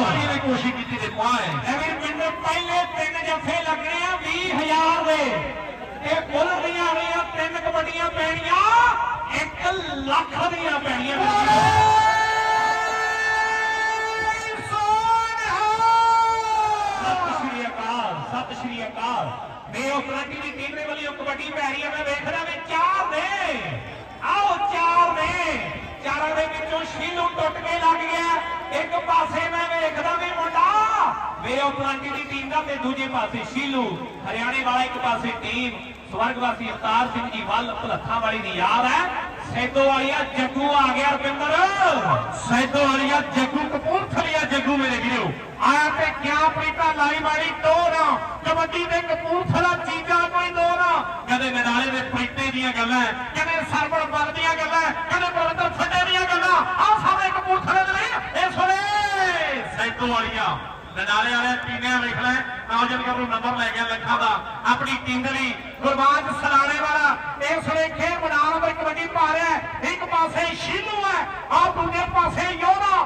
ਵਾਲੀ ਨੇ ਕੋਸ਼ਿਸ਼ ਕੀਤੀ ਤੇ ਪਾਏ ਐਵੇਂ ਪਿੰਡ ਪਹਿਲੇ ਤਿੰਨ ਜੱਫੇ ਲੱਗਣੇ ਆ 20000 ਦੇ। ਇਹ ਬੁੱਲ ਦੀਆਂ ਵਾਲੀਆਂ ਤਿੰਨ ਕਬੱਡੀਆਂ ਪੈਣੀਆਂ 1 ਲੱਖ ਦੀਆਂ ਪੈਣੀਆਂ। ਸਤਿ ਸ਼੍ਰੀ ਅਕਾਲ ਸਤਿ ਸ਼੍ਰੀ ਅਕਾਲ। ਮੈਂ ਉਹ ਕਬੱਡੀ ਦੀ ਟੀਮ ਦੇ ਵੱਲੋਂ ਕਬੱਡੀ ਪੈ ਰਹੀ ਹੈ ਮੈਂ ਵੇਖਦਾ ਵੀ ਚਾਰ ਨੇ। ਆਓ ਚਾਰ ਨੇ ਚਾਰਾਂ ਦੇ ਵਿੱਚੋਂ ਸ਼ੀਲੂ ਟੁੱਟ ਕੇ ਲੱਗ ਗਿਆ ਇੱਕ ਪਾਸੇ ਮੈਂ ਵੇਖਦਾ ਵੀ ਮੁੰਡਾ ਵੇ ਉਹ ਕਬੱਡੀ ਦੀ ਟੀਮ ਦਾ ਤੇ ਦੂਜੇ ਪਾਸੇ ਸ਼ੀਲੂ, ਹਰਿਆਣੇ ਵਾਲਾ ਇੱਕ ਪਾਸੇ ਟੀਮ, ਸਵਰਗਵਾਸੀ ਅਵਤਾਰ ਸਿੰਘ ਜੀ ਵੱਲ ਭਲੱਥਾਂ ਵਾਲੀ ਦੀ ਯਾਦ ਹੈ। ਸੈਦੋ ਵਾਲੀਆ ਜੱਗੂ ਆ ਗਿਆ ਰਵਿੰਦਰ ਸੈਦੋ ਵਾਲੀਆ ਜੱਗੂ ਕਪੂਰਥਲੀਆ ਜੱਗੂ ਮੇਰੇ ਵੀਰੋ। ਆਇਆ ਤੇ ਕਿਆ ਪ੍ਰੀਤਾ ਲਾਈ ਮਾਰੀ ਟੋਰ ਕਬੱਡੀ ਦੇ ਕਪੂਰਥਲਾ ਚੀਜ਼ਾਂ ਕੋਈ ਲੋਰ ਕਦੇ ਨਨਾਲੇ ਦੇ ਪ੍ਰੀਤੇ ਦੀਆਂ ਗੱਲਾਂ, ਕਦੇ ਸਰਵਣ ਬਲ ਦੀਆਂ ਗੱਲਾਂ, ਕਦੇ ਬਲਵੰਦਰ ਫੱਟੇ ਦੀਆਂ ਗੱਲਾਂ। ਆ ਸਾਰੇ ਕਪੂਰਥਲੇ ਦੇ ਇਸ ਵੇਲੇ ਸੈਦੋ ਵਾਲੀਆ ਨਨਾਲੇ ਵਾਲੇ ਟੀਨੇ ਵੇਖ ਲੈ। ਨੌਜਵਾਨ ਗੱਭਰੂ ਨੰਬਰ ਲੈ ਗਿਆ ਲੱਖਾਂ ਦਾ। ਆਪਣੀ ਟੀਮ ਦੇ ਲਈ ਗੁਰਬਾਜ ਸਲਾਣੇ ਵਾਲਾ ਇਸ ਵੇਲੇ ਖੇਡ ਮੈਦਾਨ ਉੱਪਰ ਕਬੱਡੀ ਪਾ ਰਿਹਾ ਹੈ। ਇੱਕ ਪਾਸੇ ਸ਼ੀਲੂ ਹੈ, ਆਹ ਦੂਜੇ ਪਾਸੇ ਯੋਧਾ।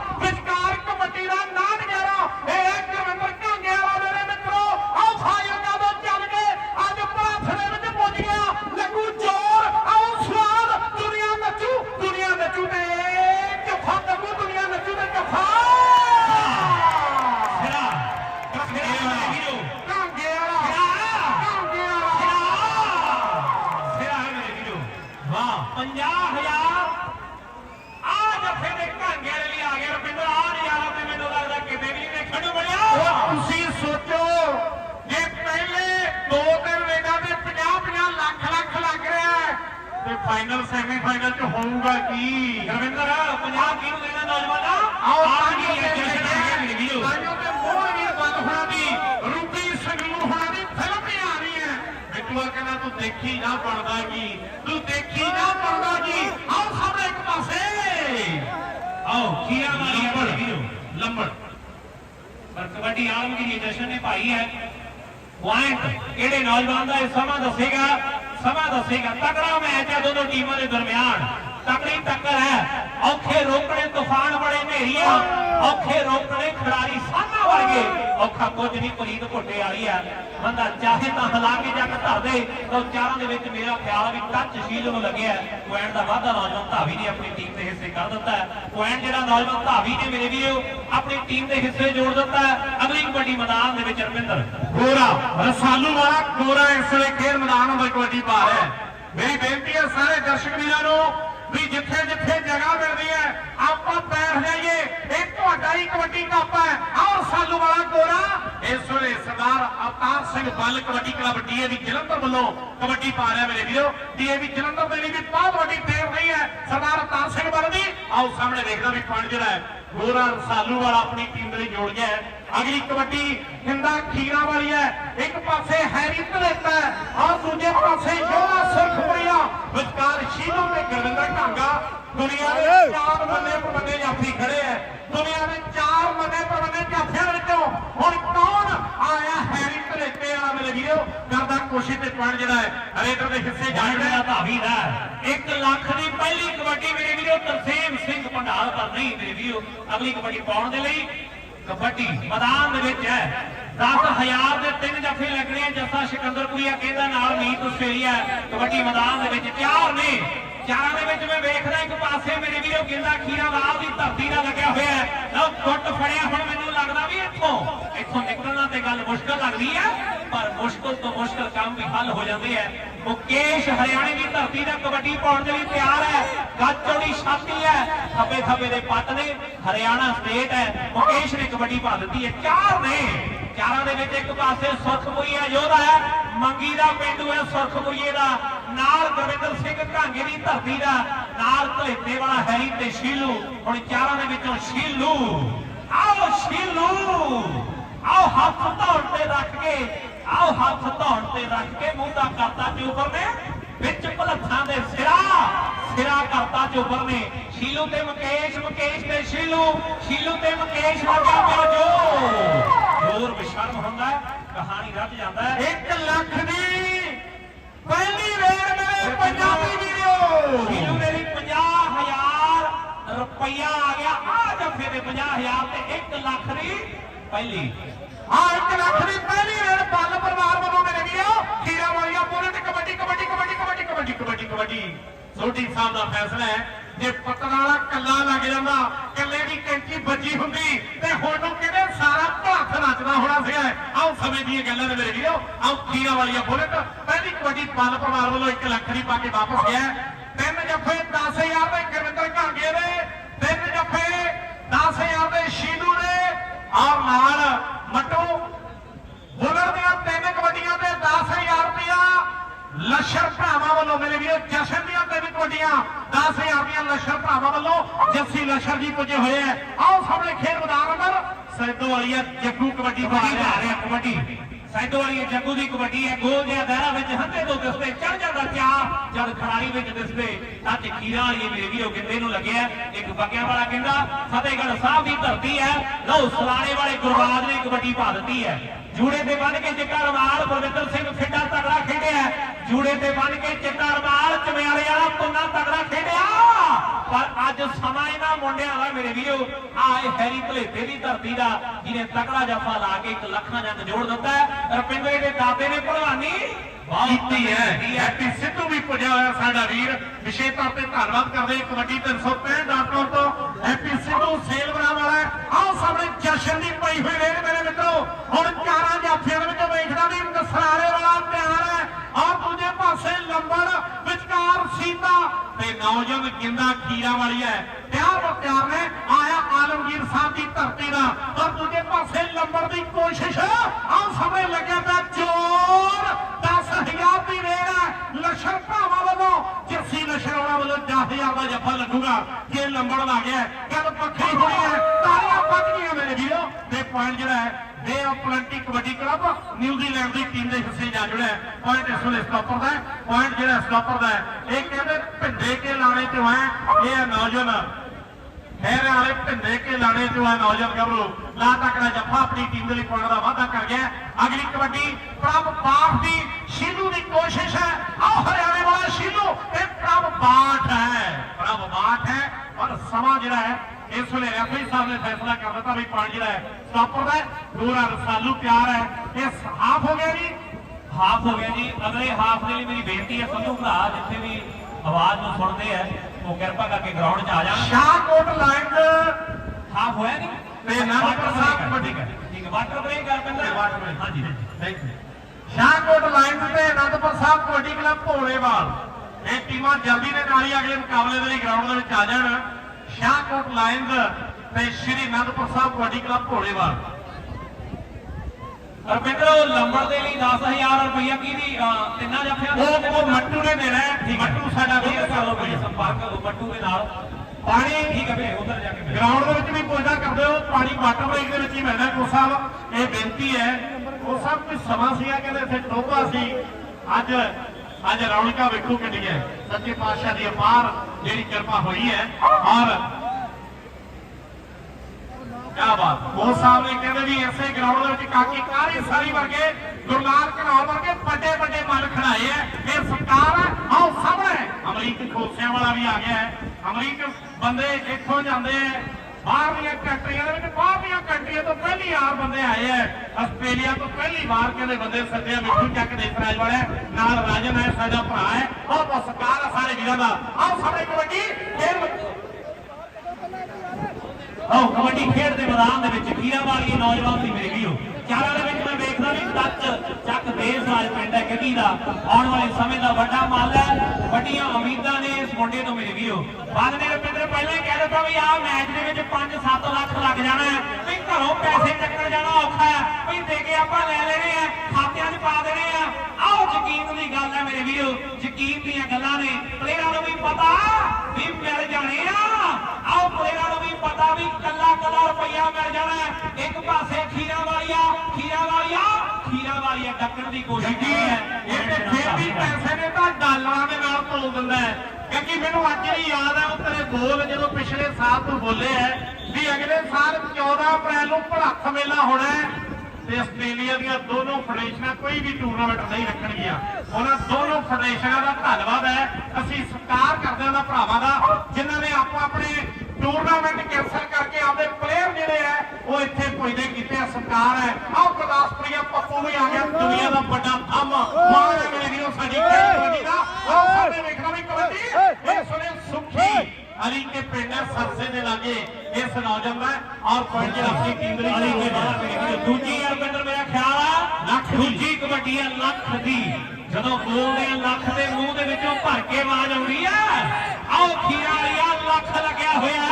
ਤੇ ਫਾਈਨਲ ਸੈਮੀਫਾਈਨਲ ਚ ਹੋਊਗਾ ਕੀ? ਰਵਿੰਦਰ 50 ਕਿਹਨੂੰ ਦੇਣਾ ਨੌਜਵਾਨਾ? ਆਓ ਆਹ ਤਾਂਜੋ ਕੀ ਤੇ ਹੈ ਜਸ਼ਨ ਆ ਗਿਆ ਮੇਰੇ ਵੀਰੋ ਤਾਂਜੋ ਤੇ ਮੋਹਨਵੀਰ ਬੰਦ ਹੋਣਾ ਦੀ ਰੂਪੀ ਸੰਗਲੂ ਹੋਣਾ ਦੀ ਫਿਲਮ ਹੀ ਆ ਰਹੀ ਹੈ। ਬਿੱਟੂਆ ਕਹਿੰਦਾ ਤੂੰ ਦੇਖੀ ਨਾ ਬਣਦਾ ਕੀ? ਤੂੰ ਦੇਖੀ ਨਾ ਬਣਦਾ ਕੀ? ਆਓ ਸਾਹਮਣੇ ਇੱਕ ਪਾਸੇ। ਆਓ ਕੀਆ ਮਾਰੀ ਆ ਮੇਰੇ ਲੰਬੜ। ਪਰ ਕਬੱਡੀ ਆਲਮਗੀਰੀ ਜਸ਼ਨ ਨੇ ਪਾਈ ਹੈ। ਪੁਆਇੰਟ ਕਿਹੜੇ ਨੌਜਵਾਨ ਦਾ ਇਹ ਸਮਾਂ ਦੱਸੇਗਾ? ਸਮਾਂ ਦੱਸੇਗਾ ਤਕੜਾ ਮੈਚ ਹੈ ਦੋਨੋਂ ਟੀਮਾਂ ਦੇ ਦਰਮਿਆਨ। ਤਕੜੀ ਟੱਕਰ ਹੈ। ਔਖੇ ਰੋਕਣੇ ਤੂਫਾਨ ਬੜੇ ਹਨੇਰੀਆਂ। ਔਖੇ ਰੋਕਣੇ ਖਿਡਾਰੀ ਸਾਹਮਣੇ ਵਰਗੇ। ਔਖਾ ਕੁਝ ਨਹੀਂ ਪਲੀਤ ਘੋਟੇ ਵਾਲੀ ਆ ਬੰਦਾ ਚਾਹੇ ਤਾਂ ਹਿਲਾ ਕੇ ਜੱਗ ਧਰ ਦੇ, ਤਾਂ ਚਾਰਾਂ ਦੇ ਵਿੱਚ ਮੇਰਾ ਖਿਆਲ ਵੀ ਟੱਚ ਸ਼ੀਲ ਨੂੰ ਲੱਗਿਆ ਪੁਆਇੰਟ ਦਾ ਵਾਧਾ ਨੌਜਵਾਨ ਧਾਵੀ ਨੇ ਆਪਣੀ ਟੀਮ ਦੇ ਹਿੱਸੇ ਕਰ ਦਿੱਤਾ ਪੁਆਇੰਟ ਜਿਹੜਾ ਨੌਜਵਾਨ ਧਾਵੀ ਨੇ ਮੇਰੇ ਵੀਰੋ, ਆਪਣੀ ਟੀਮ ਦੇ ਹਿੱਸੇ ਜੋੜ ਦਿੱਤਾ ਅਗਲੀ ਕਬੱਡੀ ਮੈਦਾਨ ਦੇ ਵਿੱਚ ਰਵਿੰਦਰ। ਗੋਰਾ, ਰਸਾਲੂ ਵਾਲਾ ਗੋਰਾ ਇਸ ਵੇਲੇ ਖੇਡ ਮੈਦਾਨ ਵਿੱਚ ਕਬੱਡੀ ਪਾ ਰਿਹਾ ਹੈ। ਮੇਰੀ ਬੇਨਤੀ ਹੈ ਸਾਰੇ ਦਰਸ਼ਕ ਵੀਰਾਂ ਨੂੰ ਵੀ ਜਿੱਥੇ ਜਿੱਥੇ ਜਗ੍ਹਾ ਮਿਲਦੀ ਹੈ, ਆਪਾਂ ਬੈਠ ਜਾਈਏ ਇਹ ਤੁਹਾਡਾ ਹੀ ਕਬੱਡੀ ਕੱਪ ਹੈ। ਆਓ ਰਸਾਲੂ ਵਾਲਾ ਗੋਰਾ। ਇਸ ਵੇਲੇ ਸਰਦਾਰ ਅਵਤਾਰ ਸਿੰਘ ਬੱਲ ਕਬੱਡੀ ਕਲੱਬ ਡੀਏਵੀ ਜਲੰਧਰ ਵੱਲੋਂ ਕਬੱਡੀ ਪਾ ਰਿਹਾ ਮੇਰੇ ਵੀਰੋ। ਡੀਏਵੀ ਜਲੰਧਰ ਦੇ ਲਈ ਵੀ ਬਹੁਤ ਵੱਡੀ ਦੇਰ ਰਹੀ ਹੈ। ਸਰਦਾਰ ਅਵਤਾਰ ਸਿੰਘ ਬੱਲ ਦੀ। ਆਓ ਸਾਹਮਣੇ ਦੇਖਦਾ ਵੀ ਪੁਆਇੰਟ ਜਿਹੜਾ ਹੈ, ਗੋਰਾ ਰਸਾਲੂ ਵਾਲਾ ਆਪਣੀ ਟੀਮ ਦੇ ਲਈ ਜੋੜ ਗਿਆ ਹੈ। ਅਗਲੀ ਕਬੱਡੀ ਹਿੰਦਾ ਖੀਰਾ ਵਾਲੀ ਹੈ। ਇੱਕ ਪਾਸੇ ਹੈਰੀ ਧਲੇਤਾ ਹੈ ਔਰ ਦੂਜੇ ਪਾਸੇ ਯੋਧਾ ਸੁਰਖਪੁਰੀਆ ਵਿਚਕਾਰ ਸ਼ੀਲੂ ਤੇ ਗੁਰਵਿੰਦਰ ਢਾਂਗਾ ਦੁਨੀਆ ਦੇ ਚਾਰ ਬੰਦੇ ਪ੍ਰਬੰਧੇ ਜਾਫੀ ਖੜੇ ਹੈ ਦੁਨੀਆ ਦੇ ਚਾਰ ਬੰਦੇ ਪ੍ਰਬੰਧੇ ਜਾਫੀਆਂ ਵਿੱਚੋਂ ਹੁਣ ਕੌਣ ਆਇਆ ਹੈਰੀ ਧਲੇਤੇ ਵਾਲਾ ਮੇਰੇ ਵੀਰੋ? ਕਰਦਾ ਕੋਸ਼ਿਸ਼ ਤੇ ਪੁਆਇੰਟ ਜਿਹੜਾ ਹੈ ਰੇਡਰ ਦੇ ਹਿੱਸੇ ਜਾਣ ਦਾ ਧਾਵੀ ਦਾ। 1 ਲੱਖ ਦੀ ਪਹਿਲੀ ਕਬੱਡੀ ਮੇਰੇ ਵੀਰੋ ਤਰਸੇਮ ਸਿੰਘ ਭੰਡਾਰ ਪਰ ਨਹੀਂ ਮੇਰੇ ਵੀਰੋ। ਅਗਲੀ ਕਬੱਡੀ ਪਾਉਣ ਦੇ ਲਈ ਕਬੱਡੀ ਮੈਦਾਨ ਦੇ ਵਿੱਚ ਹੈ। 10000 ਦੇ ਤਿੰਨ ਜੱਫੇ ਲੱਗਣੇ ਆ, ਜੱਸਾ ਸਿਕੰਦਰਪੁਰੀਆ ਕਹਿੰਦਾ ਨਾਲ ਮੀਤ ਆਸਟ੍ਰੇਲੀਆ ਕਬੱਡੀ ਮੈਦਾਨ ਦੇ ਵਿੱਚ ਚਾਰ ਨੇ। ਚਾਰਾਂ ਦੇ ਵਿੱਚ ਮੈਂ ਵੇਖਦਾ, ਇੱਕ ਪਾਸੇ ਮੇਰੇ ਵੀਰੋ ਗਿੰਦਾ ਖੀਰਾ ਲਾਲ ਦੀ ਧਰਤੀ ਨਾਲ ਲੱਗਿਆ ਹੋਇਆ ਹੈ। ਲਓ ਗੁੱਟ ਫੜਿਆ, ਹੁਣ ਮੈਨੂੰ ਲੱਗਦਾ ਵੀ ਇੱਥੋਂ ਇੱਥੋਂ ਨਿਕਲਣਾ ਤੇ ਗੱਲ ਮੁਸ਼ਕਲ ਲੱਗਦੀ ਹੈ, ਪਰ ਮੁਸ਼ਕਲ ਤੋਂ ਮੁਸ਼ਕਲ ਕੰਮ ਵੀ ਹੱਲ ਹੋ ਜਾਂਦੇ ਆ। ਮੁਕੇਸ਼ ਹਰਿਆਣੇ ਦੀ ਧਰਤੀ ਦਾ ਕਬੱਡੀ ਪਾਉਣ ਦੇ ਲਈ ਤਿਆਰ ਹੈ। ਗੱਜ ਛਾਤੀ ਹੈ। ਖੱਬੇ ਖੱਬੇ ਦੇ ਪੱਟ ਨੇ। ਹਰਿਆਣਾ ਸਟੇਟ ਹੈ। ਮੁਕੇਸ਼ ਨੇ ਕਬੱਡੀ ਪਾ ਦਿੱਤੀ ਹੈ। ਚਾਰ ਨੇ। ਚਾਰਾਂ ਦੇ ਵਿੱਚ ਇੱਕ ਪਾਸੇ ਸੁਰਖਪੁਰੀਆ ਯੋਧਾ ਹੈ। ਮੰਗੀ ਦਾ ਪਿੰਡੂ ਹੈ ਸੁਰਖਪੁਰੀਏ ਦਾ। ਨਾਲ ਗੁਰਵਿੰਦਰ ਸਿੰਘ ਘਾਂਗੇ ਦੀ ਧਰਤੀ ਦਾ। ਨਾਲ ਧਲੇਤੇ ਵਾਲਾ ਹੈਰੀ ਤੇ ਸ਼ੀਲੂ। ਹੁਣ ਚਾਰਾਂ ਦੇ ਵਿੱਚੋਂ ਸ਼ੀਲੂ। ਆਓ ਸ਼ੀਲੂ। ਆਓ ਹੱਥ ਧੌਣ ਤੇ ਰੱਖ ਕੇ ਆਓ ਹੱਥ ਧੌਣ ਤੇ ਰੱਖ ਕੇ ਮੂੰਹ ਕਰਤਾ ਚੂਪਰ ਨੇ ਵਿੱਚ ਭਲੱਥਾਂ ਦੇ ਸਿਰਾ ਸਿਰਾ ਕਰਤਾ ਚੂਪਰ ਨੇ। ਸ਼ੀਲੂ ਤੇ ਮੁਕੇਸ਼ ਮੁਕੇਸ਼ ਤੇ ਸ਼ੀਲੂ ਸ਼ੀਲੂ ਤੇ ਮੁਕੇਸ਼ ਵਰਗਾ ਮੇਰਾ ਜੋ। ਜ਼ੋਰ ਬੇਸ਼ਰਮ ਹੁੰਦਾ ਕਹਾਣੀ ਰੱਜ ਜਾਂਦਾ ਹੈ। 1 ਲੱਖ ਦੀ ਪਹਿਲੀ ਵੇਰ ਮੇਰੇ ਪੰਜਾਬੀ ਵੀਰੋ। ਸ਼ੀਲੂ ਲਈ 50000 ਰੁਪਏ ਰੁਪਈਆ ਆ ਗਿਆ। ਆ ਜੱਫੇ ਦੇ 50000 ਤੇ 1 ਲੱਖ ਦੀ ਪਹਿਲੀ। ਆ 1 ਲੱਖ ਦੀ ਪਹਿਲੀ ਰੇਡ ਬੱਲ ਪਰਿਵਾਰ ਵੱਲੋਂ ਮੇਰੇ ਵੀਰੋ ਖੀਰਾ ਵਾਲੀਆ ਬੁਲਟ ਕਬੱਡੀ ਕਬੱਡੀ ਕਬੱਡੀ ਕਬੱਡੀ ਕਬੱਡੀ ਕਬੱਡੀ ਕਬੱਡੀ। ਸੋਢੀ ਸਾਹਿਬ ਦਾ ਫੈਸਲਾ ਹੈ। ਜੇ ਪੱਤਣ ਵਾਲਾ ਕੱਲਾ ਲੱਗ ਜਾਂਦਾ, ਕੱਲੇ ਦੀ ਕੈਂਚੀ ਵੱਜੀ ਹੁੰਦੀ, ਤੇ ਹੁਣ ਨੂੰ ਕਿਹੜੇ ਸਾਰਾ ਭਾਰਤ ਨੱਚਦਾ ਹੋਣਾ ਸੀਗਾ ਆਓ ਸਮੇਂ ਦੀਆਂ ਗੱਲਾਂ ਨੇ ਮੇਰੇ ਵੀਰੋ ਆਓ ਖੀਰਾ ਵਾਲੀਆ ਬੁਲਟ ਪਹਿਲੀ ਕਬੱਡੀ ਬੱਲ ਪਰਿਵਾਰ ਵੱਲੋਂ 1 ਲੱਖ ਦੀ ਪਾ ਕੇ ਵਾਪਸ ਗਿਆ ਤਿੰਨ ਜੱਫੇ 10000 ਦੇ ਗੁਰਵਿੰਦਰ ਘਾਂਗੇ ਦੇ। ਤਿੰਨ ਜੱਫੇ 10000 ਦੇ ਸ਼ੀਲੂ ਨੇ ਔਰ ਨਾਲ ਮੱਟੂ ਬੁਲਰ ਦੀਆਂ ਤਿੰਨ ਕਬੱਡੀਆਂ ਤੇ 10000 ਰੁਪਇਆ ਲਸ਼ਰ ਭਰਾਵਾਂ ਵੱਲੋਂ ਮੇਰੇ ਵੀਰੋ, ਜਸ਼ਨ ਦੀਆਂ ਤਿੰਨ ਕਬੱਡੀਆਂ 10000 ਦੀਆਂ ਲਸ਼ਰ ਭਰਾਵਾਂ ਵੱਲੋਂ, ਜੱਸੀ ਲਸ਼ਰ ਜੀ ਪੁੱਜੇ ਹੋਏ ਆ ਆਓ ਸਾਹਮਣੇ ਖੇਡ ਮੈਦਾਨ ਅੰਦਰ, ਸੈਦੋ ਵਾਲੀਆ ਜੱਗੂ ਕਬੱਡੀ ਪਾ ਰਿਹਾ ਕਬੱਡੀ। ਸੈਦੋ ਵਾਲੀ ਜੱਗੂ ਦੀ ਕਬੱਡੀ ਹੈ, ਗੋਲ ਜਿਹਾ ਦਾਇਰਾ ਵਿੱਚ ਹੰਦੇ ਤੋਂ ਦਿਸਦੇ ਚੜ ਜਾਂਦਾ ਚਾਹ ਜਦ ਖਿਡਾਰੀ ਵਿੱਚ ਦਿਸਦੇ, ਤਾਂ ਤੇ ਵਾਲੀ ਮੇਰੇ ਵੀਰੋ ਕਿੰਦੇ ਨੂੰ ਲੱਗਿਆ ਇੱਕ ਬੱਗਿਆਂ ਵਾਲਾ ਕਹਿੰਦਾ, ਫਤਿਹਗੜ੍ਹ ਸਾਹਿਬ ਦੀ ਧਰਤੀ ਹੈ, ਲਓ ਸਲਾਣੇ ਵਾਲੇ ਗੁਰਬਾਜ ਨੇ ਕਬੱਡੀ ਪਾ ਦਿੱਤੀ ਹੈ। ਜੂੜੇ ਤੇ ਬੰਨ ਕੇ ਚਿੱਟਾ ਰਵਾਲ ਬਲਵਿੰਦਰ ਸਿੰਘ ਫਿੱਡਾ ਤਗੜਾ ਖੇਡਿਆ ਜੂੜੇ ਤੇ ਬੰਨ ਕੇ ਚਿੱਟਾ ਰਵਾਲ ਚਮਿਆਲੇ ਵਾਲਾ ਪੁੰਨਾ ਤਗੜਾ ਖੇਡਿਆ। ਪਰ ਅੱਜ ਸਮਾਂ ਇਹਨਾਂ ਮੁੰਡਿਆਂ ਦਾ ਮੇਰੇ ਵੀਰੋ, ਆ ਇਹ ਹੈਰੀ ਭਲੇਤੇ ਦੀ ਧਰਤੀ ਦਾ, ਜਿਹਨੇ ਤਕੜਾ ਜੱਫਾ ਲਾ ਕੇ ਇੱਕ ਲੱਖਾਂ ਜੰਗ ਜੋੜ ਦਿੱਤਾ ਹੈ। ਦੇ ਦਾਦੇ ਨੇ ਭਲਵਾਨੀ? ਕੀਤੀ ਹੈ। ਕੀਤੀ ਸਿੱਧੂ ਵੀ ਪੁੱਜਿਆ ਹੋਇਆ ਸਾਡਾ ਵੀਰ। ਵਿਸ਼ੇਸ਼ ਤੌਰ ਤੇ ਧੰਨਵਾਦ ਕਰਦੇ ਕਬੱਡੀ 365 ਡਾਕਟਰ ਤੋਂ। ਐਪੀ ਸਿੱਧੂ ਸੇਲਵਰਾ ਵਾਲਾ ਹੈ। ਆਓ ਸਾਹਮਣੇ ਜਸ਼ਨ ਦੀ ਪਈ ਹੋਈ ਵੇਖ ਮੇਰੇ ਮਿੱਤਰੋ, ਹੁਣ ਚਾਰਾਂ ਜਾਫੀਆਂ ਵਿੱਚ ਵੇਖਦਾ ਵੀ ਨਸਰਾਲੇ ਵਾਲਾ ਤਿਆਰ ਹੈ। ਔਰ ਦੂਜੇ ਪਾਸੇ ਲੰਬੜ ਵਿਚਕਾਰ ਤੇ ਨੌਜਵਾਨ ਗਿੰਦਾ ਖੀਰਾ ਵਾਲੀ ਹੈ। ਤਿਆਰ ਬਰ ਨੇ, ਆਇਆ ਆਲਮਗੀਰ ਸਾਹਿਬ ਦੀ ਧਰਤੀ ਦਾ। ਔਰ ਦੂਜੇ ਪਾਸੇ ਲੰਬੜ ਦੀ ਕੋਸ਼ਿਸ਼। ਆਹ ਸਾਹਮਣੇ ਲੱਗਿਆ ਪਿਆ ਜੋਰ 10000 ਦੀ ਰੇਡ ਹੈ। ਲਸ਼ਰ ਭਰਾਵਾਂ ਵੱਲੋਂ, ਜੱਸੀ ਲਸ਼ਰ ਵਾਲਾ ਵੱਲੋਂ 10000 ਦਾ ਜੱਫਾ ਲੱਗੂਗਾ। ਜੇ ਲੰਬੜ ਲਾ ਗਿਆ, ਗੱਲ ਪੱਖੀ ਹੋਈ ਹੈ। ਤਾਲੀਆਂ ਗਈਆਂ ਮੇਰੇ ਵੀਰੋ। ਤੇ ਪੁਆਇੰਟ ਜਿਹੜਾ ਹੈ Bay of Plenty kabaddi club New Zealand the team ਦੇ ਹਿੱਸੇ ਜਾ ਜੁੜਿਆ ਪੁਆਇੰਟ ਇਸ ਵੇਲੇ ਸਟਾਪਰ ਦਾ ਹੈ। ਪੁਆਇੰਟ ਜਿਹੜਾ ਸਟਾਪਰ ਦਾ ਇਹ ਕਹਿੰਦੇ ਭਿੰਡੇ ਕੇ ਲਾਣੇ ਚੋਂ ਹੈ, ਇਹ ਹੈ ਨੌਜਵਾਨ। ਖੈਰ ਵਾਲੇ ਭਿੰਦੇ ਕੇ ਲਾਣੇ ਚੋਂ ਆ ਨੌਜਵਾਨ ਗੱਭਰੂ ਲਾ ਤੱਕੜਾ ਜੱਫਾ ਆਪਣੀ ਟੀਮ ਦੇ ਲਈ ਪਾਉਣ ਦਾ ਵਾਅਦਾ ਕਰ ਗਿਆ ਅਗਲੀ ਕਬੱਡੀ ਪ੍ਰਭ ਬਾਠ ਦੀ ਸ਼ੀਲੂ ਦੀ ਕੋਸ਼ਿਸ਼ ਹੈ। ਆਹ ਹਰਿਆਣੇ ਵਾਲਾ ਸ਼ੀਲੂ, ਇਹ ਪ੍ਰਭ ਬਾਠ ਹੈ। ਪ੍ਰਭ ਬਾਠ ਹੈ, ਔਰ ਸਮਾਂ ਜਿਹੜਾ ਹੈ ਇਸ ਵੇਲੇ ਰੈਫਰੀ ਸਾਹਿਬ ਨੇ ਫੈਸਲਾ ਕਰ ਦਿੱਤਾ ਵੀ ਪਾਣੀ ਜਿਹੜਾ ਹੈ ਸਟਾਪਰ ਦਾ ਦੂਰਾ ਰਸਾਲੂ ਤਿਆਰ ਹੈ। ਇਹ ਹਾਫ ਹੋ ਗਿਆ ਜੀ। ਹਾਫ ਹੋ ਗਿਆ ਜੀ। ਅਗਲੇ ਹਾਫ ਦੇ ਲਈ ਮੇਰੀ ਬੇਨਤੀ ਹੈ ਸੰਧੂ ਭਰਾ ਜਿੱਥੇ ਵੀ ਆਵਾਜ਼ ਨੂੰ ਸੁਣਦੇ ਆ ਉਹ ਕਿਰਪਾ ਕਰਕੇ ਗਰਾਊਂਡ 'ਚ ਆ ਜਾਣ। ਸ਼ਾਹਕੋਟ ਲਾਈਨ ਹਾਫ ਹੋਇਆ ਨਹੀਂ ਤੇ ਅਨੰਦਪੁਰ ਸਾਹਿਬ ਠੀਕ ਹੈ ਠੀਕ ਹੈ। ਵਾਟਰ ਬ੍ਰੇਕ ਕਰ ਪੈਂਦਾ ਹਾਂਜੀ। ਥੈਂਕ ਯੂ ਸ਼ਾਹਕੋਟ ਲਾਈਨਸ ਤੇ ਅਨੰਦਪੁਰ ਸਾਹਿਬ ਕਬੱਡੀ ਕਲੱਬ ਭੋਲੇਵਾਲ। ਇਹ ਟੀਮਾਂ ਜਲਦੀ ਦੇ ਨਾਲ ਹੀ ਅਗਲੇ ਮੁਕਾਬਲੇ ਦੇ ਲਈ ਗਰਾਊਂਡ ਦੇ ਵਿੱਚ ਆ ਜਾਣ। ਸ਼ਾਹਕੋਟ ਲਾਈਨਸ ਤੇ ਸ਼੍ਰੀ ਅਨੰਦਪੁਰ ਸਾਹਿਬ ਕਬੱਡੀ ਕਲੱਬ ਭੋਲੇਵਾਲ ਰੁਪਿੰਦਰ ਲੰਬੜ ਦੇ ਲਈ 10000 ਰੁਪਇਆ ਕਿਹਦੀ ਤਿੰਨਾਂ ਜੱਫਿਆਂ ਉਹ ਉਹ ਮੱਟੂ ਨੇ ਦੇਣਾ ਹੈ ਮੱਟੂ ਸਾਡਾ ਵੀਰ ਲਓ ਕੋਈ ਸੰਪਰਕ ਬੱਟੂ ਦੇ ਨਾਲ। ਪਾਣੀ ਠੀਕ ਹੈ ਵੀਰੇ ਉਧਰ ਜਾ ਕੇ। ਗਰਾਊਂਡ ਦੇ ਵਿੱਚ ਵੀ ਪੁੱਛਦਾ ਕਰਦੇ ਹੋ। ਪਾਣੀ ਵਾਟਰ ਬ੍ਰੇਕ ਦੇ ਵਿੱਚ ਹੀ ਮਿਲਦਾ ਕੋ ਸਾਹਿਬ। ਇਹ ਬੇਨਤੀ ਹੈ ਉਹ ਸਾਹਿਬ ਕੋਈ ਸਮਾਂ ਸੀਗਾ ਕਹਿੰਦੇ ਇੱਥੇ ਟੋਭਾ ਸੀ। ਅੱਜ ਅੱਜ ਰੌਣਕਾਂ ਵੇਖੋ ਕਿੰਨੀਆਂ ਸੱਚੇ ਪਾਤਸ਼ਾਹ ਦੀ ਅਪਾਰ ਜਿਹੜੀ ਕਿਰਪਾ ਹੋਈ ਹੈ, ਔਰ ਕਿਆ ਬਾਤ। ਉਹ ਸਾਹਿਬ ਨੇ ਕਹਿੰਦੇ ਵੀ ਇਸੇ ਗਰਾਊਂਡ ਦੇ ਵਿੱਚ ਕਾਕੀ ਕਾਲੀ ਸਾਰੀ ਵਰਗੇ ਗੁਰਲਾਲ ਘਨੌਰ ਵਰਗੇ ਵੱਡੇ ਵੱਡੇ ਮਨ ਖੜਾਏ ਐ ਇਹ ਸਰਕਾਰ ਹੈ, ਆਓ ਸਾਹਮਣੇ। ਅਮਰੀਕ ਖੋਸਿਆਂ ਵਾਲਾ ਵੀ ਆ ਗਿਆ ਹੈ। ਅਮਰੀਕ ਬੰਦੇ ਇੱਥੋਂ ਜਾਂਦੇ ਐ ਬਾਹਰਲੀਆਂ ਕੰਟਰੀਆਂ ਦੇ ਵਿੱਚ ਬਾਹਰਲੀਆਂ ਕੰਟਰੀਆਂ ਤੋਂ ਪਹਿਲੀ ਵਾਰ ਬੰਦੇ ਆਏ ਐ ਆਸਟ੍ਰੇਲੀਆ ਤੋਂ ਪਹਿਲੀ ਵਾਰ ਕਹਿੰਦੇ ਬੰਦੇ ਸੱਜਿਆ ਮਿੱਠੂ ਚੱਕ ਦੇਸਰਾਜ ਵਾਲੇ। ਨਾਲ ਰਾਜਨ ਹੈ, ਸਾਡਾ ਭਰਾ ਹੈ। ਬਹੁਤ ਬਹੁਤ ਸਤਿਕਾਰ ਹੈ ਸਾਰੇ ਵੀਰਾਂ ਦਾ। ਆਓ ਸਾਡੇ ਕਬੱਡੀ ਖੇਡ ਆਓ ਕਬੱਡੀ ਖੇਡ ਦੇ ਮੈਦਾਨ ਦੇ ਵਿੱਚ ਖੀਰਾ ਵਾਲੀ ਨੌਜਵਾਨ ਦੀ ਮੇਰੇ ਵੀਰੋ ਚਾਰਾਂ ਦੇ ਵਿੱਚ ਮੈਂ ਵੇਖਦਾ ਵੀ ਟੱਚ ਚੱਕ ਦੇਸ ਪਿੰਡ ਹੈ ਗੱਡੀ ਦਾ। ਆਉਣ ਵਾਲੇ ਸਮੇਂ ਦਾ ਵੱਡਾ ਮਾਲ ਹੈ। ਵੱਡੀਆਂ ਉਮੀਦਾਂ ਨੇ ਇਸ ਮੁੰਡੇ ਤੋਂ ਮੇਰੇ ਵੀਰੋ। ਬਾਦ ਨੇ ਰੁਪਿੰਦਰ ਪਹਿਲਾਂ ਹੀ ਕਹਿ ਦਿੱਤਾ ਵੀ ਆਹ ਮੈਚ ਦੇ ਵਿੱਚ 5-7 ਲੱਖ ਲੱਗ ਜਾਣਾ ਹੈ। ਵੀ ਘਰੋਂ ਪੈਸੇ ਚੱਕਣ ਜਾਣਾ ਔਖਾ ਹੈ। ਵੀ ਦੇ ਕੇ ਆਪਾਂ ਲੈ ਲੈਣੇ ਆ, ਖਾਤਿਆਂ 'ਚ ਪਾ ਦੇਣੇ ਆ। ਆਓ ਯਕੀਨ ਦੀ ਗੱਲ ਹੈ ਮੇਰੇ ਵੀਰੋ। ਯਕੀਨ ਦੀਆਂ ਗੱਲਾਂ ਨੇ। ਪਲੇਅਰਾਂ ਨੂੰ ਵੀ ਪਤਾ ਵੀ ਮਿਲ ਜਾਣੇ ਆ। ਆਓ ਪਲੇਅਰਾਂ ਨੂੰ ਵੀ ਪਤਾ ਵੀ ਕੱਲਾ ਕੱਲਾ ਰੁਪਈਆ ਮਿਲ ਜਾਣਾ। ਇੱਕ ਪਾਸੇ ਖੀਰਾ ਵਾਲੀਆ ਖੀਰਾ ਵਾਲੀਆ ਖੀਰਾ ਵਾਲੀਆ ਡੱਕਣ ਦੀ ਕੋਸ਼ਿਸ਼ ਜੀ ਕੀਤੀ ਹੈ। ਇਹ ਤੇ ਫਿਰ ਵੀ ਪੈਸੇ ਨੇ ਤਾਂ ਡਾਲਰਾਂ ਦੇ ਨਾਲ ਤੋਲ ਦਿੰਦਾ ਹੈ। ਕਿਉਂਕਿ ਮੈਨੂੰ ਅੱਜ ਵੀ ਯਾਦ ਹੈ ਉਹ ਤੇਰੇ ਬੋਲ ਜਦੋਂ ਪਿਛਲੇ ਸਾਲ ਤੂੰ ਬੋਲੇ ਹੈ ਵੀ ਅਗਲੇ ਸਾਲ 14 ਅਪ੍ਰੈਲ ਨੂੰ ਭੜੱਥ ਮੇਲਾ ਹੋਣਾ ਹੈ ਤੇ ਆਸਟ੍ਰੇਲੀਆ ਦੀਆਂ ਦੋਨੋਂ ਫੈਡਰੇਸ਼ਨਾਂ ਕੋਈ ਵੀ ਟੂਰਨਾਮੈਂਟ ਨਹੀਂ ਰੱਖਣਗੀਆਂ। ਉਹਨਾਂ ਦੋਨੋਂ ਫੈਡਰੇਸ਼ਨਾਂ ਦਾ ਧੰਨਵਾਦ ਹੈ। ਅਸੀਂ ਸਤਿਕਾਰ ਕਰਦੇ ਹਾਂ ਭਰਾਵਾਂ ਦਾ ਜਿਨ੍ਹਾਂ ਨੇ ਆਪੋ ਆਪਣੇ ਟੂਰਨਾਮੈਂਟ ਕੈਂਸਲ ਕਰਕੇ ਆਪਦੇ ਪਲੇਅਰ ਜਿਹੜੇ ਆ ਉਹ ਇੱਥੇ ਪੁੱਜਦੇ ਕੀਤੇ ਆ। ਸਰਕਾਰ ਹੈ। ਆਹ ਗੁਰਦਾਸਪੁਰੀਆ ਪੱਪੂ ਵੀ ਆ ਗਿਆ। ਦੁਨੀਆ ਦਾ ਵੱਡਾ ਥੰਮ। ਮਾਣ ਹੈ ਮੇਰੇ ਵੀਰੋ ਸਾਡੀ ਕਬੱਡੀ ਦਾ। ਆਹ ਸਾਹਮਣੇ ਵੇਖਣਾ ਵੀ ਕਬੱਡੀ। ਇਹ ਸੁਣੇ ਸੁਖੀ। ਅਲੀ ਕੇ ਪਿੰਡ ਹੈ ਸਰਸੇ ਦੇ ਲਾਗੇ। ਇਸ ਨੌਜਵਾਨ ਦਾ ਔਰ ਪੁਆਇੰਟ ਜਿਹੜਾ ਆਪਣੀ ਟੀਮ ਲਈ ਦੇ ਬਾਹਰ ਮੇਰੇ ਦੂਜੀ ਖਿਆਲ ਆ। ਲੱਖ। ਦੂਜੀ ਕਬੱਡੀ ਆ ਲੱਖ ਦੀ। ਜਦੋਂ ਬੋਲਦੇ ਆ ਲੱਖ ਦੇ ਮੂੰਹ ਦੇ ਵਿੱਚੋਂ ਭਰ ਕੇ ਆਵਾਜ਼ ਆਉਂਦੀ ਆ ਆਓ ਖੀਰਾ ਵਾਲੀਆ ਲੱਖ ਲੱਗਿਆ ਹੋਇਆ।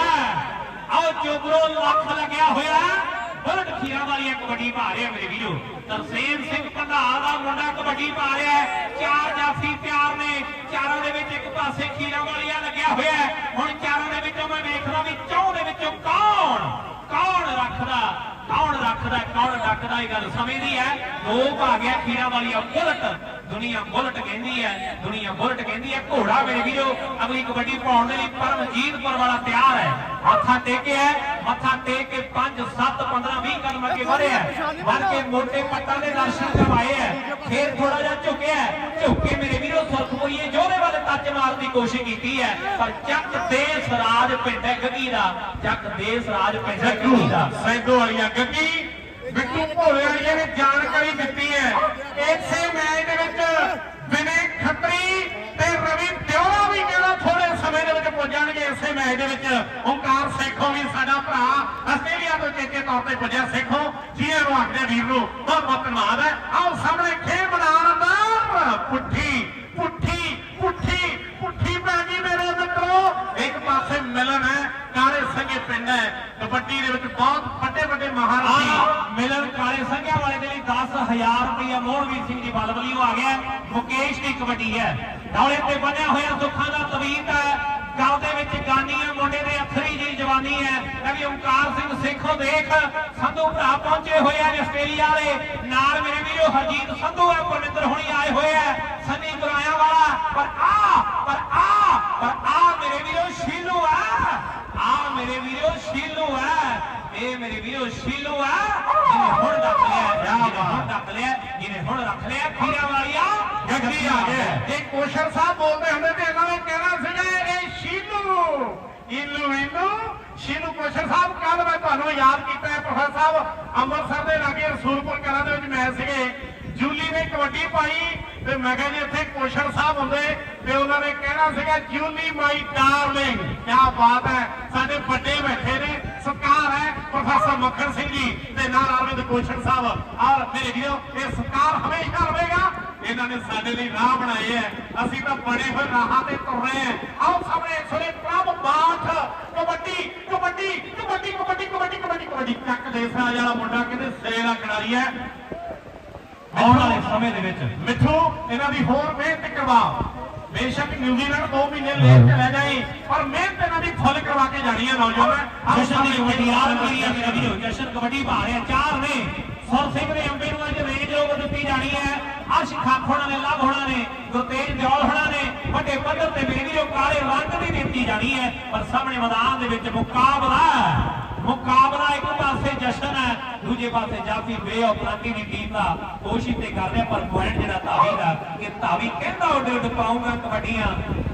ਆਓ ਚੋਬਰੋ ਲੱਖ ਲੱਗਿਆ ਹੋਇਆ। ਬੁਲਟ ਖੀਰਾ ਵਾਲੀਆ ਕਬੱਡੀ ਪਾ ਰਿਹਾ ਮੇਰੇ ਵੀਰੋ। ਤਰਸੇਮ ਸਿੰਘ ਪੰਧਾਰ ਦਾ ਮੁੰਡਾ ਕਬੱਡੀ ਪਾ ਰਿਹਾ ਹੈ। ਚਾਰ ਜਾਫੀ ਪਿਆਰ ਨੇ। ਚਾਰਾਂ ਦੇ ਵਿੱਚ ਇੱਕ ਪਾਸੇ ਖੀਰਾ ਵਾਲੀਆ ਲੱਗਿਆ ਹੋਇਆ। ਹੁਣ ਚਾਰਾਂ ਦੇ ਵਿੱਚੋਂ ਮੈਂ ਵੇਖਦਾ ਵੀ ਚੌਂ ਦੇ ਵਿੱਚੋਂ ਕੌਣ ਕੌਣ ਰੱਖਦਾ ਕੌਣ ਰੱਖਦਾ ਕੌਣ ਰੱਖਦਾ ਇਹ ਗੱਲ ਸਮੇਂ ਦੀ ਹੈ। ਦੋ ਭਾਗਿਆ ਖੀਰਾ ਵਾਲੀ ਆ ਬੁਲਟ। ਦੁਨੀਆ ਬੁਲਟ ਕਹਿੰਦੀ ਹੈ ਦੁਨੀਆ ਬੁਲਟ ਕਹਿੰਦੀ ਹੈ। ਘੋੜਾ ਮੇਰੇ ਵੀਰੋ ਅਗਲੀ ਕਬੱਡੀ ਪਾਉਣ ਦੇ ਲਈ ਪਰਮਜੀਤਪੁਰ ਵਾਲਾ ਤਿਆਰ ਹੈ। ਮੱਥਾ ਟੇਕਿਆ ਹੈ, ਮੱਥਾ ਟੇਕ ਕੇ 5 7 15 20 ਕਦਮ ਅੱਗੇ ਵਧਿਆ ਵਧ ਕੇ ਮੋਟੇ ਪੱਟਾਂ ਦੇ ਦਰਸ਼ਨ ਕਰਵਾਏ ਹੈ। ਫੇਰ ਥੋੜਾ ਜਿਹਾ ਝੁਕਿਆ ਹੈ। ਝੁੱਕ ਕੇ ਮੇਰੇ ਵੀਰੋ ਸੁਰਖਪੁਰੀਏ ਜੋਧੇ ਵੱਲ ਟੱਚ ਮਾਰਨ ਦੀ ਕੋਸ਼ਿਸ਼ ਕੀਤੀ ਹੈ। ਪਰ ਚੱਕ ਦੇਸ ਰਾਜ ਪਿੰਡ ਹੈ ਗੱਗੀ ਦਾ। ਚੱਕ ਦੇਸ ਰਾਜ ਪਿੰਡ ਹੈ ਗੱਗੀ ਦਾ। ਸੈਦੋ ਵਾਲੀਆ ਗੱਗੀ। ਬਿੱਟੂ ਭੋਲੇ ਵਾਲੀਆ ਨੇ ਜਾਣਕਾਰੀ ਦਿੱਤੀ ਹੈ। ਇਸੇ ਮੈਚ ਦੇ ਵਿੱਚ ਵਿਨੇ ਖੱਤਰੀ ਤੇ ਰਵੀ ਦਿਓਰਾ ਵੀ ਜਿਹੜਾ ਥੋੜੇ ਸਮੇਂ ਦੇ ਵਿੱਚ ਪੁੱਜਣਗੇ ਇਸੇ ਮੈਚ ਦੇ ਵਿੱਚ। ਓਂਕਾਰ ਸੇਖੋ ਵੀ ਸਾਡਾ ਭਰਾ ਆਸਟ੍ਰੇਲੀਆ ਤੋਂ ਚੇਚੇ ਤੌਰ ਤੇ ਪੁੱਜਿਆ ਸੇਖੋ, ਜਿਹਨੇ ਨੂੰ ਆਖਦੇ ਵੀਰ ਨੂੰ ਬਹੁਤ ਬਹੁਤ ਧੰਨਵਾਦ ਹੈ। ਆਓ ਸਾਹਮਣੇ ਖੇਡ ਮੈਦਾਨ ਅੰਦਰ ਪੁੱਠੀ ਪੁੱਠੀ ਪੁੱਠੀ ਪੁੱਠੀ ਪੈ ਗਈ ਮੇਰੇ ਮਿੱਤਰੋ ਇੱਕ ਪਾਸੇ ਮਿਲਨ ਹੈ ਕਾਲੇ ਸੰਗੇ ਪਿੰਡ ਹੈ ਕਬੱਡੀ ਦੇ ਵਿੱਚ ਬਹੁਤ ਵੱਡੇ ਵੱਡੇ ਮਹਾਰਥੀ ਆ ਮਿਲਨ ਕਾਲੇ ਸੰਘਿਆ ਵਾਲੇ ਦੇ ਲਈ 10000 ਰੁਪਇਆ ਮੋਹਨਵੀਰ ਸਿੰਘ ਦੀ ਬਲ ਵੱਲੋਂ ਆ ਗਿਆ ਹੈ। ਮੁਕੇਸ਼ ਹੈ। ਡੌਲੇ ਤੇ ਬੰਨਿਆ ਹੋਇਆ ਸੁੱਖਾਂ ਦਾ ਤਵੀਤ ਹੈ। ਗਲ ਦੇ ਵਿੱਚ ਗਾਨੀ ਹੈ ਮੁੰਡੇ ਦੇ ਅਥਰੀ ਜੀ ਜਵਾਨੀ ਹੈ। ਇਹ ਵੀ ਓਮਕਾਰ ਸਿੰਘ ਸੇਖੋ ਦੇਖ ਸੰਧੂ ਭਰਾ ਪਹੁੰਚੇ ਹੋਏ ਆ ਆਸਟ੍ਰੇਲੀਆ ਵਾਲੇ। ਨਾਲ ਮੇਰੇ ਵੀਰੋ ਹਰਜੀਤ ਸੰਧੂ ਹੈ, ਪਰਮਿੰਦਰ ਹੁਣੀ ਆਏ ਹੋਏ ਆ। ਸੰਨੀ ਗੁਰਾਇਆ ਵਾਲਾ। ਪਰ ਆ ਪਰ ਆ ਪਰ ਆ ਮੇਰੇ ਵੀਰੋ ਸ਼ੀਲੂ ਆ। ਆ ਮੇਰੇ ਵੀਰੋ ਸ਼ੀਲੂ ਆ। ਇਹ ਮੇਰੇ ਵੀਰੋ ਸ਼ੀਲੂ ਆ। ਜਿਹਨੇ ਹੁਣ ਰੱਖ ਲਿਆ ਜਿਹਨੇ ਹੁਣ ਰੱਖ ਲਿਆ ਜਿਹਨੇ ਹੁਣ ਰੱਖ ਲਿਆ ਖੀਰਾ ਵਾਲੀਆ ਗੱਡੀ ਆ ਗਿਆ ਜੇ ਸਾਹਿਬ ਬੋਲਦੇ ਹੁੰਦੇ ਤੇ ਇਹਨਾਂ ਨੇ ਕਹਿਣਾ ਸੀਗਾ, ਇਹ ਸ਼ੀਲੂ ਇਲੂ ਇਲੂ ਸ਼ੀਲੂ ਕੋਸ਼ਰ ਸਾਹਿਬ ਕੱਲ ਮੈਂ ਤੁਹਾਨੂੰ ਯਾਦ ਕੀਤਾ ਹੈ, ਪ੍ਰੋਫੈਸਰ ਸਾਹਿਬ, ਅੰਮ੍ਰਿਤਸਰ ਦੇ ਲਾਗੇ ਰਸੂਲਪੁਰ ਕਲਾਂ ਦੇ ਵਿੱਚ ਮੈਚ ਸੀਗੇ। ਜੂਲੀ ਨੇ ਕਬੱਡੀ ਪਾਈ, ਤੇ ਮੈਂ ਕਿਹਾ ਜੀ, ਇੱਥੇ ਕੋਸ਼ਰ ਸਾਹਿਬ ਹੁੰਦੇ, ਤੇ ਉਹਨਾਂ ਨੇ ਕਹਿਣਾ ਸੀਗਾ, ਜੂਲੀ ਮਾਈ ਡਾਰਲਿੰਗ। ਕੀ ਬਾਤ ਹੈ, ਸਾਡੇ ਵੱਡੇ ਬੈਠੇ ਨੇ, ਸਤਿਕਾਰ ਹੈ, ਪ੍ਰੋਫੈਸਰ ਮੱਖਣ ਸਿੰਘ ਜੀ ਤੇ ਨਾਲ ਅਰਵਿੰਦ ਕੋਸ਼ਰ ਸਾਹਿਬ। ਔਰ ਮੇਰੇ ਵੀਰੋ ਇਹ ਸਤਿਕਾਰ ਹਮੇਸ਼ਾ ਰਹੇਗਾ। ਇਹਨਾਂ ਨੇ ਸਾਡੇ ਲਈ ਰਾਹ ਬਣਾਏ ਐ ਅਸੀਂ ਤਾਂ ਬੜੇ ਹੋਏ ਰਾਹਾਂ ਤੇ ਤੁਰ ਰਹੇ ਐ ਆਓ ਸਾਹਮਣੇ ਸੁਣੇ ਪ੍ਰਭ ਬਾਠ ਕਬੱਡੀ ਕਬੱਡੀ ਕਬੱਡੀ ਕਬੱਡੀ ਕਬੱਡੀ ਕਬੱਡੀ ਕਬੱਡੀ। ਚੱਕ ਦੇਸਰਾਜ ਵਾਲਾ ਮੁੰਡਾ ਕਹਿੰਦੇ ਸਿਰੇ ਦਾ ਖਿਡਾਰੀ ਐ ਆਉਣ ਵਾਲੇ ਸਮੇਂ ਦੇ ਵਿੱਚ। ਮਿੱਠੂ ਇਹਨਾਂ ਦੀ ਹੋਰ ਮਿਹਨਤ ਕਰਵਾ। ਬੇਸ਼ੱਕ ਨਿਊਜ਼ੀਲੈਂਡ 2 ਮਹੀਨੇ ਲੇਟ ਚਲੇ ਜਾਈ ਪਰ ਮਿਹਨਤ ਇਹਨਾਂ ਦੀ ਫੁੱਲ ਕਰਵਾ ਕੇ ਜਾਣੀ ਹੈ ਨੌਜਵਾਨ। ਜਸ਼ਨ ਦੀ ਕਬੱਡੀ ਆ ਰਹੀ ਹੈ ਮੇਰੇ ਵੀਰੋ ਜਸ਼ਨ ਕਬੱਡੀ ਪਾ ਰਿਹਾ ਚਾਰ ਨੇ। ਸੁਰ ਸਿੰਘ ਦੇ ਅੰਬੇ ਨੂੰ ਅੱਜ ਰੇਂਜ ਦਿੱਤੀ ਜਾਣੀ ਹੈ। ਅਰਸ਼ ਖਾਖੋਣਾ ਨੇ ਲਵ ਹੋਣਾ ਨੇ ਗੁਰਤੇਜ ਦਿਓਲ ਹੋਣਾ ਨੇ, ਵੱਡੇ ਪੱਧਰ ਤੇ ਮੇਰੇ ਵੀਰੋ ਕਾਲੇ ਰੰਗ ਦੀ ਦਿੱਤੀ ਜਾਣੀ ਹੈ। ਪਰ ਸਾਹਮਣੇ ਮੈਦਾਨ ਦੇ ਵਿੱਚ ਮੁਕਾਬਲਾ ਮੁਕਾਬਲਾ ਇੱਕ ਪਾਸੇ ਜਸ਼ਨ ਹੈ, ਦੂਜੇ ਪਾਸੇ ਜਾਫੀ ਬੇ ਦੀ ਟੀਮ ਦਾ ਕੋਸ਼ਿਸ਼ ਤੇ ਕਰ ਰਿਹਾ, ਪਰ ਪੁਆਇੰਟ ਜਿਹੜਾ ਤਾਵੀ ਦਾ, ਕਿ ਤਾਵੀ ਕਹਿੰਦਾ ਉੱਡ ਉੱਡ ਪਾਉਂਗਾ ਕਬੱਡੀਆਂ।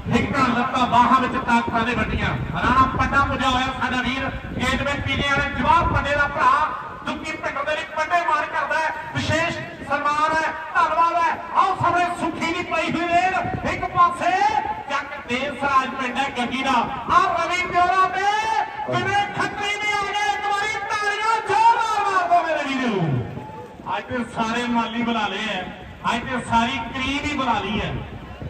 ਨਿੱਕਾ ਲੱਤਾਂ ਬਾਹਾਂ ਵਿੱਚ ਤਾਕਤਾਂ ਦੇ ਵੱਡੀਆਂ। ਰਾਣਾ ਪੱਡਾ ਪੁਜਾ ਹੋਇਆ ਸਾਡਾ ਵੀਰ ਗੇਟਵੇ ਪੀਲੇ ਵਾਲੇ ਜਵਾਬ ਪੱਡੇ ਦਾ ਭਰਾ ਦੁੱਕੀ ਪਿੰਡ ਦੇ ਲਈ ਪੱਡੇ ਮਾਰ ਕਰਦਾ ਵਿਸ਼ੇਸ਼ ਸਨਮਾਨ ਹੈ, ਧੰਨਵਾਦ ਹੈ। ਆਓ ਸਾਹਮਣੇ ਸੁੱਖੀ ਦੀ ਪਈ ਹੋਈ ਰੇਲ, ਇੱਕ ਪਾਸੇ। ਚੱਕ ਦੇਸ ਰਾਜ ਪਿੰਡ ਹੈ ਗੱਗੀ ਦਾ। ਆ ਰਵੀ ਪਿਓਰਾ ਤੇ ਵਿਨੇ ਖੱਤਰੀ ਵੀ ਆ ਗਏ, ਇੱਕ ਵਾਰੀ ਤਾੜੀਆਂ ਜ਼ੋਰਦਾਰ ਮਾਰ ਦੋ ਮੇਰੇ ਵੀਰੋ ਅੱਜ ਤੇ ਸਾਰੇ ਮਾਲੀ ਬੁਲਾ ਲਏ ਐ ਅੱਜ ਤੇ ਸਾਰੀ ਕਰੀਬ ਹੀ ਬੁਲਾ ਲਈ ਹੈ।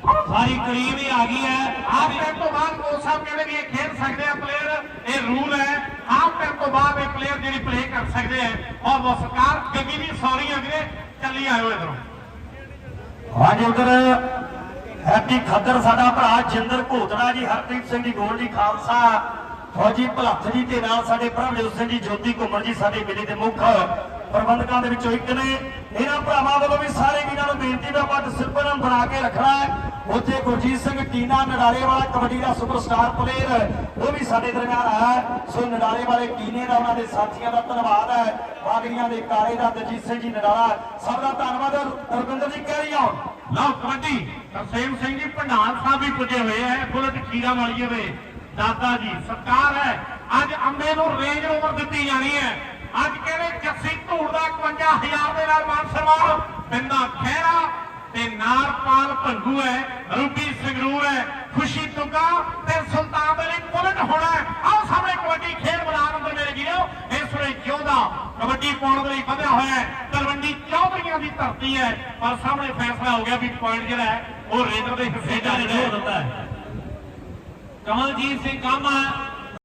ਸਾਰੀ ਕਰੀਬ ਹੀ ਆ ਗਈ ਹੈ। ਹਾਫ ਟਾਈਮ ਤੋਂ ਬਾਅਦ ਕੋਚ ਸਾਹਿਬ ਕਹਿੰਦੇ ਵੀ ਇਹ ਖੇਡ ਸਕਦੇ ਆ ਪਲੇਅਰ ਇਹ ਰੂਲ ਹੈ। ਹਾਫ ਟਾਈਮ ਤੋਂ ਬਾਅਦ ਇਹ ਪਲੇਅਰ ਜਿਹੜੀ ਪਲੇ ਕਰ ਸਕਦੇ ਆ। ਔਰ ਸਰਕਾਰ ਗੱਗੀ ਦੀ ਸੌਰੀ ਆ ਵੀਰੇ। ਚੱਲੀ ਆਇਓ ਇਧਰੋਂ। ਅੱਜ ਉਧਰ ਹੈਪੀ ਖੱਦਰ ਸਾਡਾ ਭਰਾ ਜਿੰਦਰ ਘੋਤੜਾ ਜੀ ਹਰਪ੍ਰੀਤ ਸਿੰਘ ਜੀ ਗੋਲ ਜੀ ਖਾਲਸਾ ਫੌਜੀ ਭਲੱਥ ਜੀ ਤੇ ਨਾਲ ਸਾਡੇ ਪ੍ਰਭਜੋਤ ਸਿੰਘ ਜੀ ਜੋਤੀ ਘੁੰਮਣ ਜੀ ਸਾਡੇ ਮੇਲੇ ਦੇ ਮੁੱਖ ਪ੍ਰਬੰਧਕਾਂ ਦੇ ਵਿੱਚੋਂ ਇੱਕ ਨੇ। ਇਹਨਾਂ ਭਰਾਵਾਂ ਵੱਲੋਂ ਵੀ ਸਾਰੇ ਵੀਰਾਂ ਨੂੰ ਬੇਨਤੀ ਵੀ ਆਪਾਂ ਡਿਸਪਲਿਨ ਬਣਾ ਕੇ ਰੱਖਣਾ ਹੈ। ਉੱਥੇ ਗੁਰਜੀਤ ਸਿੰਘ, ਟੀਨਾ ਨਡਾਰੇ ਵਾਲਾ ਕਬੱਡੀ ਦਾ ਸੁਪਰਸਟਾਰ ਪਲੇਅਰ ਉਹ ਵੀ ਸਾਡੇ ਦਰਮਿਆਨ ਆਇਆ ਸੋ ਨਡਾਰੇ ਵਾਲੇ ਟੀਨੇ ਦਾ ਉਹਨਾਂ ਦੇ ਸਾਥੀਆਂ ਦਾ ਧੰਨਵਾਦ ਹੈ। ਬਾਗੜੀਆਂ ਦੇ ਕਾਲੇ ਦਾ ਦਜੀਤ ਸਿੰਘ ਜੀ ਨਡਾਰਾ ਸਭ ਦਾ ਧੰਨਵਾਦ। ਰਵਿੰਦਰ ਜੀ ਕੈਰੀ ਆਉਣ ਲਓ, ਕਬੱਡੀ। ਤਰਸੇਮ ਸਿੰਘ ਜੀ, ਭੰਡਾਰ ਸਾਹਿਬ ਵੀ ਪੁੱਜੇ ਹੋਏ ਐ ਬੁਲਟ ਖੀਰਾ ਵਾਲੀਏ ਦੇ ਦਾਦਾ ਜੀ, ਸਰਕਾਰ ਹੈ। ਅੱਜ ਅੰਬੇ ਨੂੰ ਰੇਂਜ ਰੋਵਰ ਦਿੱਤੀ ਜਾਣੀ ਹੈ। ਅੱਜ ਕਹਿੰਦੇ ਜੱਸੀ ਧੂੜ ਦਾ 51000 ਦੇ ਨਾਲ ਮਾਨ ਸਨਮਾਨ। ਬਿੰਦਾ ਖਹਿਰਾ ਤੇ ਨਾਰਪਾਲ ਭੰਗੂ ਹੈ ਰੂਬੀ ਸੰਗਰੂਰ ਹੈ ਖੁਸ਼ੀ ਤੁਗਾ ਤੇ ਸੁਲਤਾਨ ਲਈ ਪੁਲਟ ਹੋਣਾ। ਆਓ ਸਾਹਮਣੇ ਕਬੱਡੀ ਖੇਡ ਮੈਦਾਨ ਅੰਦਰ ਮੇਰੇ ਵੀਰੋ ਇਸ ਵੇਲੇ ਯੋਧਾ ਕਬੱਡੀ ਪਾਉਣ ਦੇ ਲਈ ਵਧਿਆ ਹੋਇਆ ਹੈ। ਤਲਵੰਡੀ ਚੌਧਰੀਆਂ ਦੀ ਧਰਤੀ ਹੈ ਪਰ ਸਾਹਮਣੇ ਫੈਸਲਾ ਹੋ ਗਿਆ ਵੀ ਪੁਆਇੰਟ ਜਿਹੜਾ ਹੈ ਉਹ ਰੇਦਰ ਦੇ ਹਿੱਸੇ ਦਾ ਜਿਹੜਾ ਦਿੱਤਾ ਹੈ। ਕਮਲਜੀਤ ਸਿੰਘ ਕਾਮਾ